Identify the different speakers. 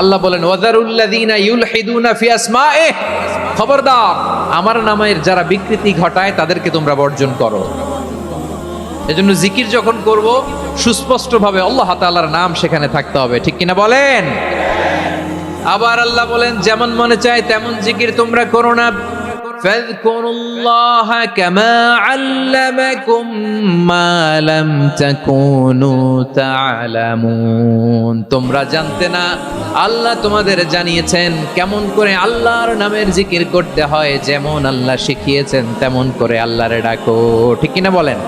Speaker 1: আল্লাহ বলেন ওয়াদারুল্লাযীনা ইউলহিদুনা ফি আসমাইহ। খবরদার, আমার নামের যারা বিকৃতি ঘটায় তাদেরকে তোমরা বর্জন করো। এজন্য জিকির যখন করব, সুস্পষ্টভাবে আল্লাহ তাআলার নাম সেখানে থাকতে হবে। ঠিক কিনা বলেন? আবার আল্লাহ বলেন, যেমন মনে চায় তেমন জিকির তোমরা করো না। فاذكروا الله كما علمكم ما لم تكونوا تعلمون তোমরা জানতে না আল্লাহ তোমাদের জানিয়েছেন কেমন করে আল্লাহর নামের জিকির করতে হয় যেমন আল্লাহ শিখিয়েছেন তেমন করে আল্লাহরে ডাকো ঠিক কিনা বলেন